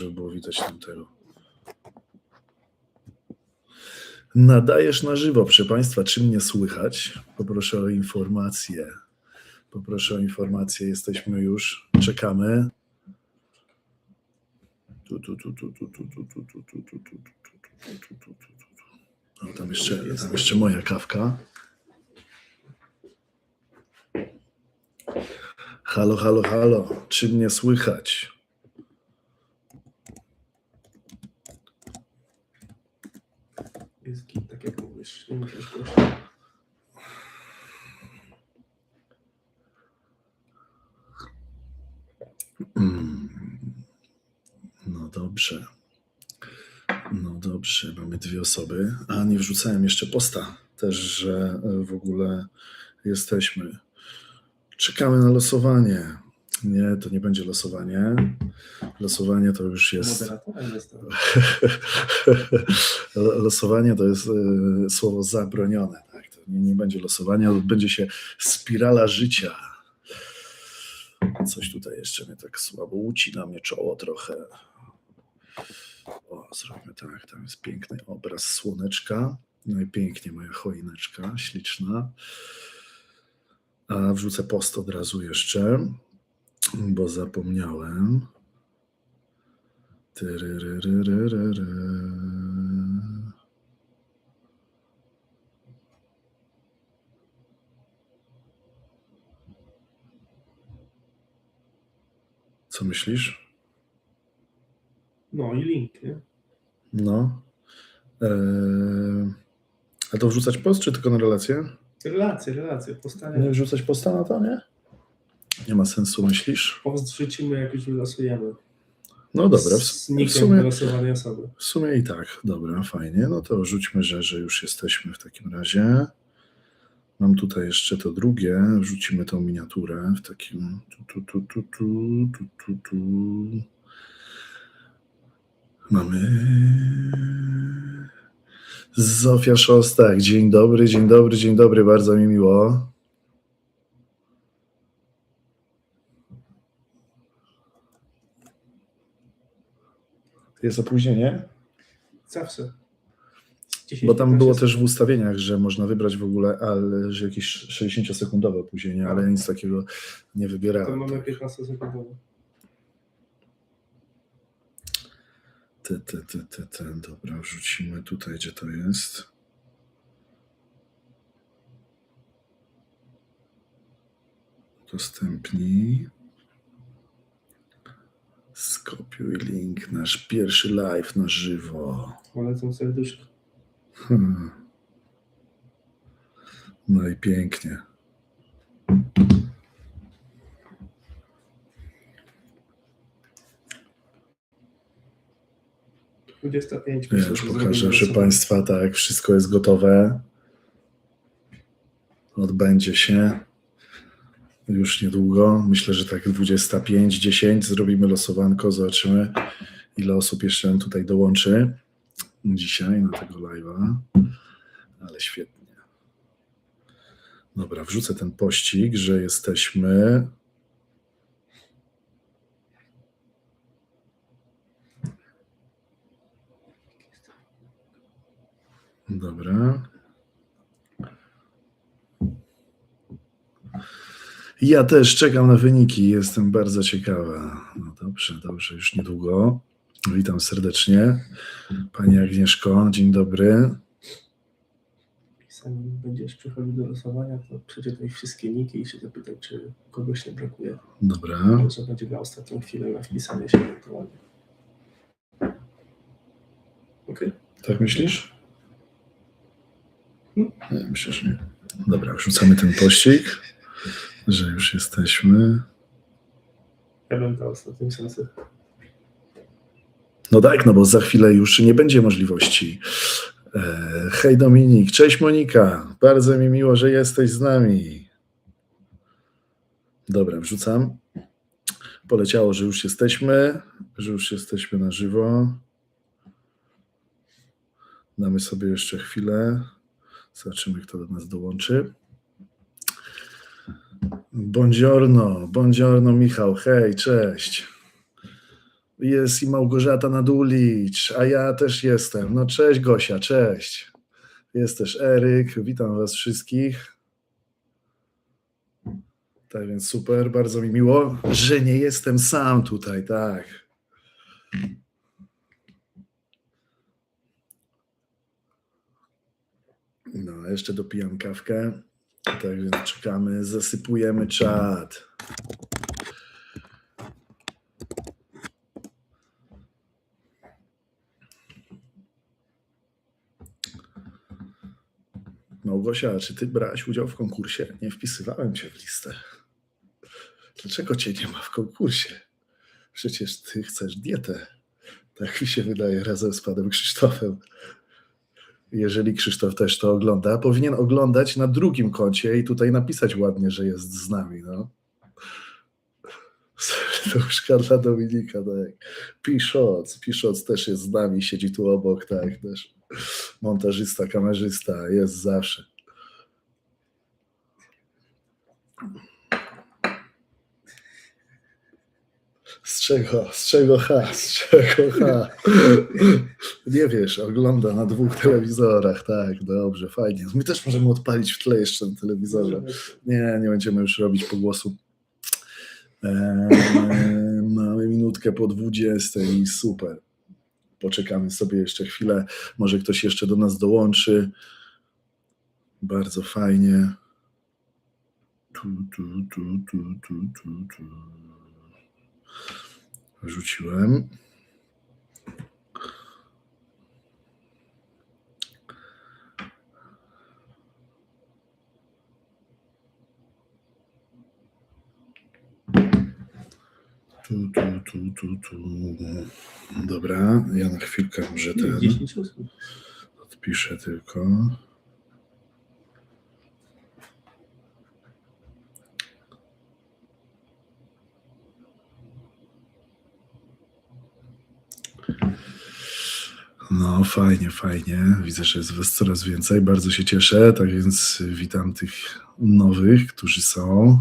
żeby było widać tamtego. Nadajesz na żywo, proszę Państwa, czy mnie słychać? Poproszę o informację. Poproszę o informację, jesteśmy już, czekamy. O, tam jeszcze moja kawka. Halo, halo, halo, czy mnie słychać? Jest git, tak jak mówisz. Nie musisz. Mm. No dobrze. No dobrze, mamy dwie osoby. A nie wrzucałem jeszcze posta też, że e, w ogóle jesteśmy. Czekamy na losowanie. Nie, to nie będzie losowanie. Losowanie to już jest. Losowanie to jest e, słowo zabronione. Tak? To nie, nie będzie losowania, odbędzie się spirala życia. Coś tutaj jeszcze mnie tak słabo ucina mnie czoło trochę. O, zrobimy tak, tam jest piękny obraz słoneczka. No i pięknie moja choineczka, śliczna. A wrzucę post od razu jeszcze, bo zapomniałem. Co myślisz? No i link, nie? No. Eee, a to wrzucać post, czy tylko na relację? Relacje, relacje. Nie Powstanie. wrzucać posta na to, nie? Nie ma sensu, myślisz? Post wrzucimy, jak już wylosujemy. No dobra, w, w, sumie, w sumie i tak. Dobra, fajnie. No to rzućmy, że, że już jesteśmy w takim razie. Mam tutaj jeszcze to drugie. Wrzucimy tą miniaturę w takim. Tu, tu, tu, tu, tu, tu, tu. Mamy. Zofia Szostak. Dzień dobry, dzień dobry, dzień dobry. Bardzo mi miło. Jest opóźnienie? Zawsze. 10, Bo tam 15 było też w ustawieniach, że można wybrać w ogóle, ale że jakieś 60-sekundowe opóźnienie, ale nic takiego nie To wybierałem. mamy 15 sekundowe. Te, te, te, te, te. Dobra, wrzucimy tutaj, gdzie to jest. Udostępnij. Skopiuj link, nasz pierwszy live na żywo. Polecam serduszko. Hmm. No i pięknie. 25 Ja myślę, już pokażę, proszę. Państwa, tak, wszystko jest gotowe. Odbędzie się już niedługo. Myślę, że tak 25, 10 zrobimy losowanko, zobaczymy ile osób jeszcze tutaj dołączy dzisiaj na tego live'a. Ale świetnie. Dobra, wrzucę ten pościg, że jesteśmy. Dobra. Ja też czekam na wyniki, jestem bardzo ciekawa. No dobrze, dobrze, już niedługo. Witam serdecznie. Pani Agnieszko, dzień dobry. Zanim będziesz przychodził do losowania, to przeczytaj wszystkie niki i się zapytaj, czy kogoś nie brakuje. Dobra, Że będzie miał ostatnią chwilę na wpisanie się ewentualnie. Okej? tak myślisz? Nie, myślę, że nie. Dobra, wrzucamy ten pościg, że już jesteśmy. Ja bym dał ostatnią szansę. No tak, no bo za chwilę już nie będzie możliwości. E, Hej Dominik, cześć Monika, bardzo mi miło, że jesteś z nami. Dobra, wrzucam. Poleciało, że już jesteśmy, że już jesteśmy na żywo. Damy sobie jeszcze chwilę. Zobaczymy, kto do nas dołączy. Buongiorno, buongiorno Michał, hej, cześć. Jest i Małgorzata Nadulicz, a ja też jestem. No cześć Gosia, cześć. Jest też Eryk, witam was wszystkich. Tak więc super, bardzo mi miło, że nie jestem sam tutaj, tak. No, jeszcze dopijam kawkę. Tak więc czekamy, zasypujemy czat. Małgosia, czy ty brałaś udział w konkursie? Nie wpisywałem cię w listę. Dlaczego cię nie ma w konkursie? Przecież ty chcesz dietę. Tak mi się wydaje, razem z panem Krzysztofem. Jeżeli Krzysztof też to ogląda, powinien oglądać na drugim koncie i tutaj napisać ładnie, że jest z nami. No. Serduszka dla Dominika, tak. Piszoc, Piszoc też jest z nami, siedzi tu obok, tak, też. Montażysta, kamerzysta, jest zawsze. Z czego, z czego H, z czego H? Nie wiesz, ogląda na dwóch telewizorach, tak, dobrze, fajnie. My też możemy odpalić w tle jeszcze na telewizorze. Nie, nie będziemy już robić pogłosu. Eee, mamy minutkę po 20 i super. Poczekamy sobie jeszcze chwilę. Może ktoś jeszcze do nas dołączy. Bardzo fajnie. Tu, tu, tu, tu, tu, tu, tu. Wrzuciłem. Tu, tu, tu, tu, tu. Dobra, ja na chwilkę może ten 10 osób. odpiszę tylko. No, fajnie, fajnie. Widzę, że jest Was coraz więcej. Bardzo się cieszę. Tak więc witam tych nowych, którzy są.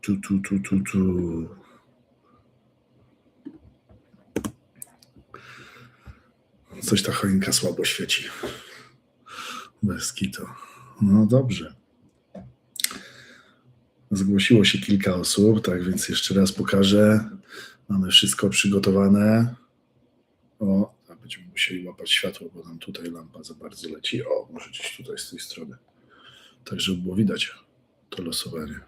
Tu, tu, tu, tu, tu. Coś ta choinka słabo świeci. Bez kitu. No dobrze. Zgłosiło się kilka osób, tak więc jeszcze raz pokażę. Mamy wszystko przygotowane. O, będziemy musieli łapać światło, bo nam tutaj lampa za bardzo leci. O, może gdzieś tutaj z tej strony. Tak, żeby było widać to losowanie.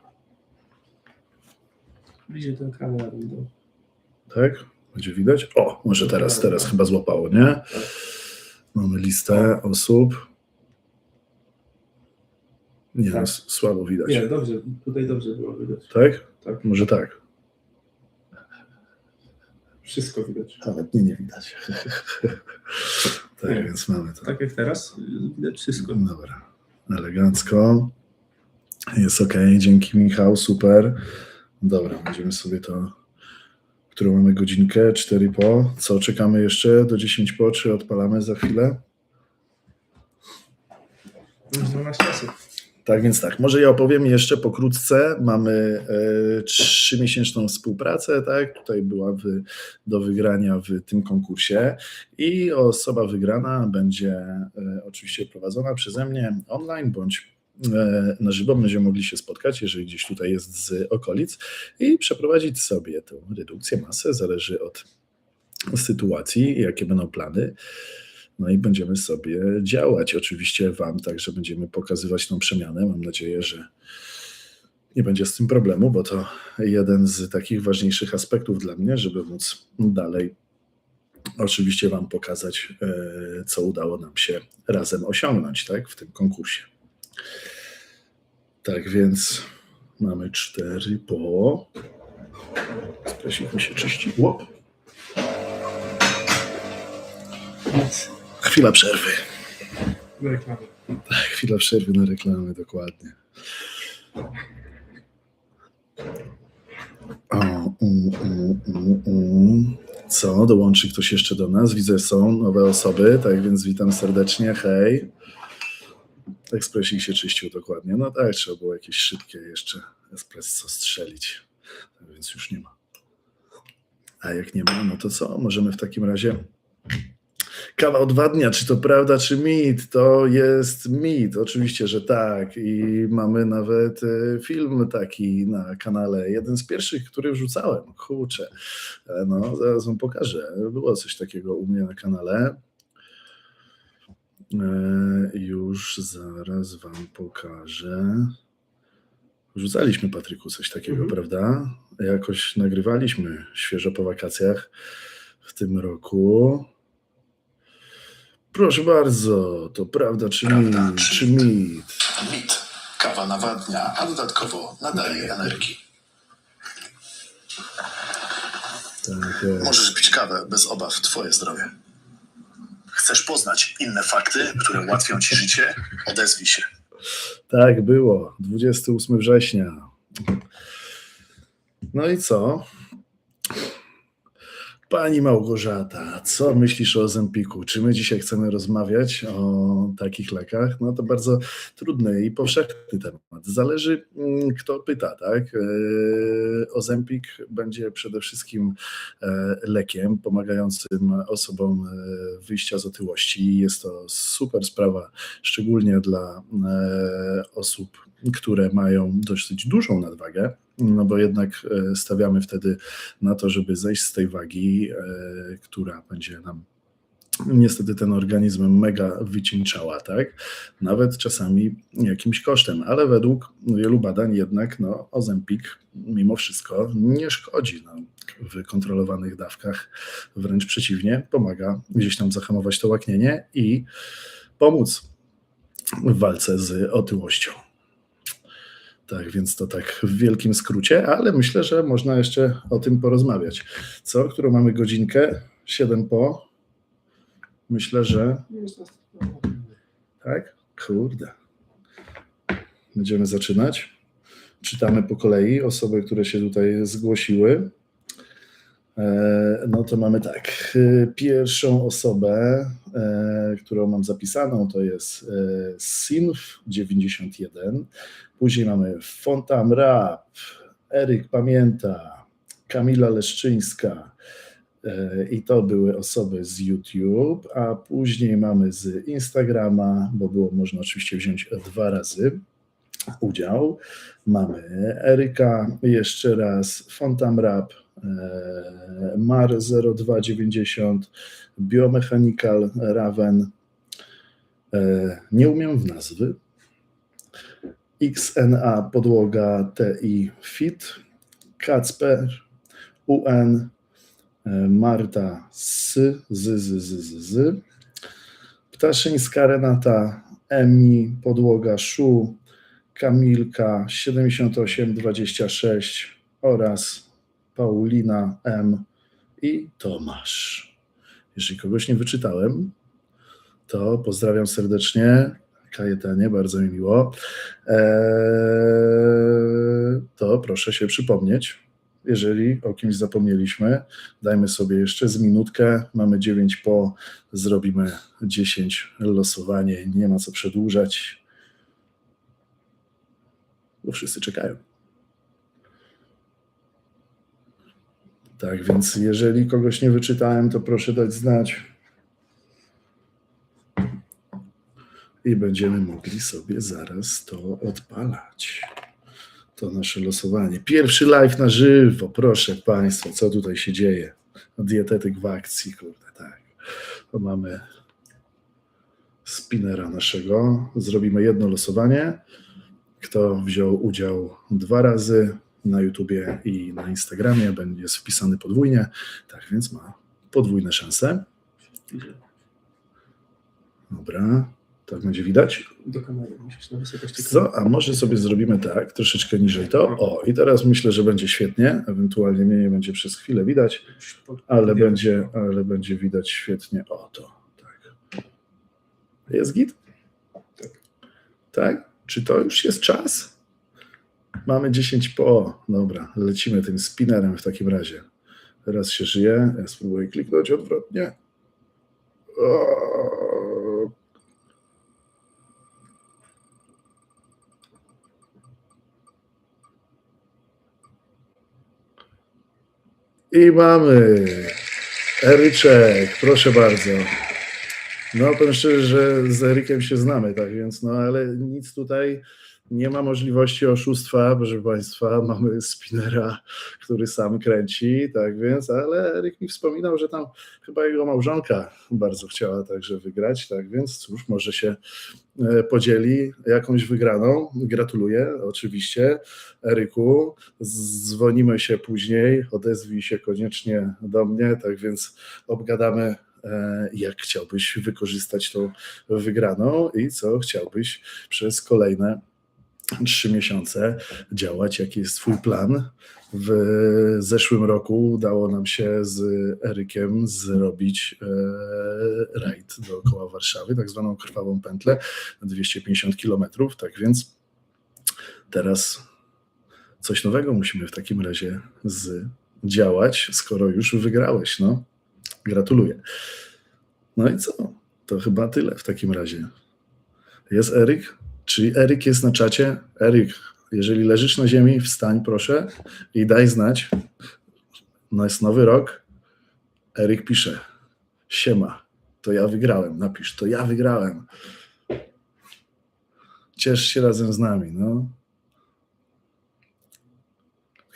Ekranu ja będę. Tak? Będzie widać? O, może teraz, teraz chyba złapało, nie? Mamy listę osób. Nie, Tak. słabo widać. Nie, dobrze, tutaj dobrze było widać. Tak? Tak, Może tak. wszystko widać. Nawet nie, nie widać. tak, Nie. więc mamy to. Tak jak teraz, widać wszystko. Dobra. Elegancko. Jest ok. Dzięki Michał, super. Dobra, będziemy sobie to. Którą mamy godzinkę? 4 po. Co czekamy jeszcze do 10 po? Czy odpalamy za chwilę? Już 12 osób. Tak więc tak, może ja opowiem jeszcze pokrótce. Mamy e, trzymiesięczną współpracę, tak? Tutaj była w, do wygrania w tym konkursie i osoba wygrana będzie e, oczywiście prowadzona przeze mnie online bądź e, na żywo. Będziemy mogli się spotkać, jeżeli gdzieś tutaj jest z okolic i przeprowadzić sobie tę redukcję masy. Zależy od sytuacji, jakie będą plany. No i będziemy sobie działać. Oczywiście Wam także będziemy pokazywać tą przemianę. Mam nadzieję, że nie będzie z tym problemu, bo to jeden z takich ważniejszych aspektów dla mnie, żeby móc dalej oczywiście Wam pokazać, e, co udało nam się razem osiągnąć tak, w tym konkursie. Tak więc mamy cztery po. Mi się czyści. Łop. Nic. Chwila przerwy. Reklamy. Chwila przerwy na reklamy, dokładnie. O, u, u, u, u. Co, dołączy ktoś jeszcze do nas? Widzę, są nowe osoby, tak więc witam serdecznie, hej. Ekspresik się czyścił dokładnie. No tak, trzeba było jakieś szybkie jeszcze espresso strzelić, tak więc już nie ma. A jak nie ma, no to co? Możemy w takim razie Kawał dwa dnia, czy to prawda, czy mit? To jest mit, oczywiście, że tak. I mamy nawet e, film taki na kanale. Jeden z pierwszych, który wrzucałem. Kurczę, E, no zaraz wam pokażę. Było coś takiego u mnie na kanale. E, Już zaraz wam pokażę. Wrzucaliśmy Patryku coś takiego, Mhm. prawda? Jakoś nagrywaliśmy świeżo po wakacjach w tym roku. Proszę bardzo, to prawda czy Prawda mit? czy Czy mit? Mit. Kawa nawadnia, a dodatkowo nadaje energii. Tak, Możesz pić kawę bez obaw, twoje zdrowie. Chcesz poznać inne fakty, które ułatwią ci życie? Odezwij się. tak było. 28 września. No i co? Pani Małgorzata, co myślisz o Zempiku? Czy my dzisiaj chcemy rozmawiać o takich lekach? No to bardzo trudny i powszechny temat. Zależy, mm, kto pyta, tak? E, Ozempik będzie przede wszystkim e, lekiem pomagającym osobom e, wyjścia z otyłości. Jest to super sprawa, szczególnie dla osób, które mają dosyć dużą nadwagę, no bo jednak e, stawiamy wtedy na to, żeby zejść z tej wagi, e, która będzie nam niestety ten organizm mega wycieńczała, tak? Nawet czasami jakimś kosztem, ale według wielu badań jednak no, Ozempik mimo wszystko nie szkodzi no, w kontrolowanych dawkach, wręcz przeciwnie, pomaga gdzieś tam zahamować to łaknienie i pomóc w walce z otyłością. Tak, więc to tak w wielkim skrócie, ale myślę, że można jeszcze o tym porozmawiać. Co, którą mamy godzinkę? 7 po. Myślę, że tak. Kurde. Będziemy zaczynać. Czytamy po kolei osoby, które się tutaj zgłosiły. E, No to mamy tak. e, Pierwszą osobę, e, którą mam zapisaną, to jest e, Sinf91. Później mamy Fontam Rap, Eryk Pamięta, Kamila Leszczyńska. I to były osoby z YouTube, a później mamy z Instagrama, bo było można oczywiście wziąć dwa razy udział. Mamy Eryka, jeszcze raz Fontam Rap, Mar 0290, Biomechanical Raven. E, Nie umiem w nazwy. XNA Podłoga TI Fit, Kacper, UN, e, Marta S, z, z, z, z, z. Ptaszyńska Renata, Emi Podłoga Szu, Kamilka 7826 oraz Paulina M i Tomasz. Jeżeli kogoś nie wyczytałem, to pozdrawiam serdecznie. Kajetanie, bardzo mi miło. Eee, to proszę się przypomnieć. Jeżeli o kimś zapomnieliśmy, dajmy sobie jeszcze z minutkę. Mamy 9 po, zrobimy 10 losowanie. Nie ma co przedłużać, bo wszyscy czekają. Tak więc, jeżeli kogoś nie wyczytałem, to proszę dać znać. I będziemy mogli sobie zaraz to odpalać. To nasze losowanie. Pierwszy live na żywo, proszę Państwa, co tutaj się dzieje? Dietetyk w akcji, kurde, tak. To mamy spinera naszego. Zrobimy jedno losowanie. Kto wziął udział dwa razy na YouTubie i na Instagramie, będzie wpisany podwójnie. Tak więc ma podwójne szanse. Dobra, tak będzie widać. Do kamery musisz na wysokości Co? A może sobie zrobimy tak, troszeczkę niżej to. O, i teraz myślę, że będzie świetnie. Ewentualnie mnie nie będzie przez chwilę widać, ale będzie, ale będzie widać świetnie. O, to. Tak. Jest git? Tak. Tak? Czy to już jest czas? Mamy 10 po. Dobra, lecimy tym spinnerem w takim razie. Teraz się żyje. Ja spróbuję kliknąć odwrotnie. O, I mamy Eryczek, proszę bardzo. No powiem szczerze, że z Erykiem się znamy, tak więc no ale nic tutaj nie ma możliwości oszustwa, proszę Państwa, mamy spinera, który sam kręci, tak więc, ale Eryk mi wspominał, że tam chyba jego małżonka bardzo chciała także wygrać, tak więc cóż, może się e, podzieli jakąś wygraną. Gratuluję oczywiście Eryku, dzwonimy się później, odezwij się koniecznie do mnie, tak więc obgadamy e, jak chciałbyś wykorzystać tą wygraną i co chciałbyś przez kolejne trzy miesiące działać, jaki jest Twój plan. W zeszłym roku udało nam się z Erykiem zrobić e, rajd dookoła Warszawy, tak zwaną krwawą pętlę na 250 kilometrów. Tak więc teraz coś nowego musimy w takim razie z działać, skoro już wygrałeś. No, gratuluję. No i co? To chyba tyle w takim razie. Jest Eryk? Czy Eryk jest na czacie? Eryk, jeżeli leżysz na ziemi, wstań proszę i daj znać. No jest nowy rok. Eryk pisze. Siema, to ja wygrałem. Napisz, to ja wygrałem. Ciesz się razem z nami, no.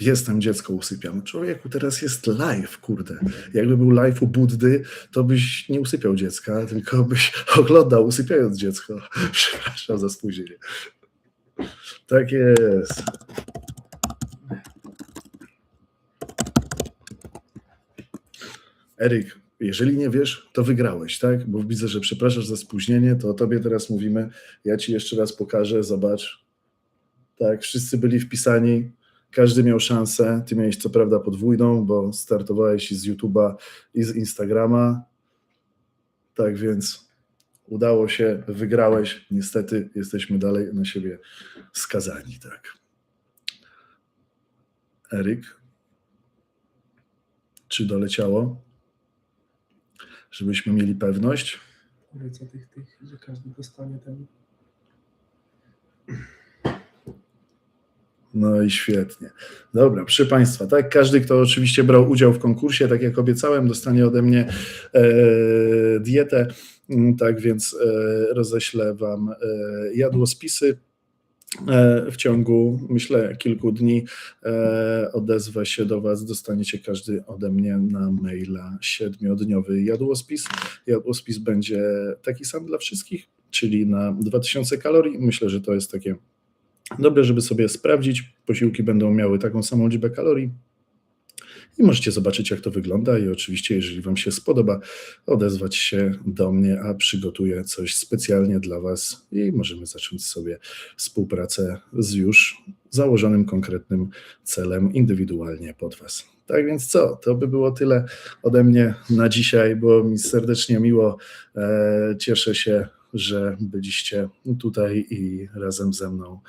Jestem dziecko, usypiam. Człowieku, teraz jest live, kurde. Jakby był live u Buddy, to byś nie usypiał dziecka, tylko byś oglądał usypiając dziecko. Przepraszam za spóźnienie. Tak jest. Eryk, jeżeli nie wiesz, to wygrałeś, tak? Bo widzę, że przepraszasz za spóźnienie, to o tobie teraz mówimy. Ja ci jeszcze raz pokażę, zobacz. Tak, wszyscy byli wpisani, każdy miał szansę. Ty miałeś co prawda podwójną, bo startowałeś i z YouTube'a, i z Instagrama. Tak więc udało się, wygrałeś. Niestety jesteśmy dalej na siebie skazani, tak. Eryk, czy doleciało? Żebyśmy mieli pewność. Powiedz o tych, tych, że każdy dostanie ten. No i świetnie. Dobra, proszę Państwa, tak, każdy, kto oczywiście brał udział w konkursie, tak jak obiecałem, dostanie ode mnie e, dietę, Mm, tak więc e, roześlę Wam e, jadłospisy. E, W ciągu, myślę, kilku dni e, odezwę się do Was. Dostaniecie każdy ode mnie na maila siedmiodniowy jadłospis. Jadłospis będzie taki sam dla wszystkich, czyli na 2000 kalorii. Myślę, że to jest takie Dobre, żeby sobie sprawdzić. Posiłki będą miały taką samą liczbę kalorii. I możecie zobaczyć, jak to wygląda. I oczywiście, jeżeli Wam się spodoba, odezwać się do mnie, a przygotuję coś specjalnie dla Was i możemy zacząć sobie współpracę z już założonym konkretnym celem indywidualnie pod Was. Tak więc co, to by było tyle ode mnie na dzisiaj. Było mi serdecznie miło. E, Cieszę się, że byliście tutaj i razem ze mną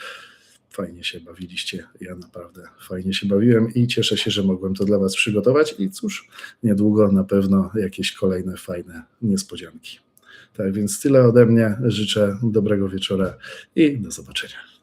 fajnie się bawiliście. Ja naprawdę fajnie się bawiłem i cieszę się, że mogłem to dla Was przygotować. I cóż, niedługo na pewno jakieś kolejne fajne niespodzianki. Tak więc tyle ode mnie. Życzę dobrego wieczora i do zobaczenia.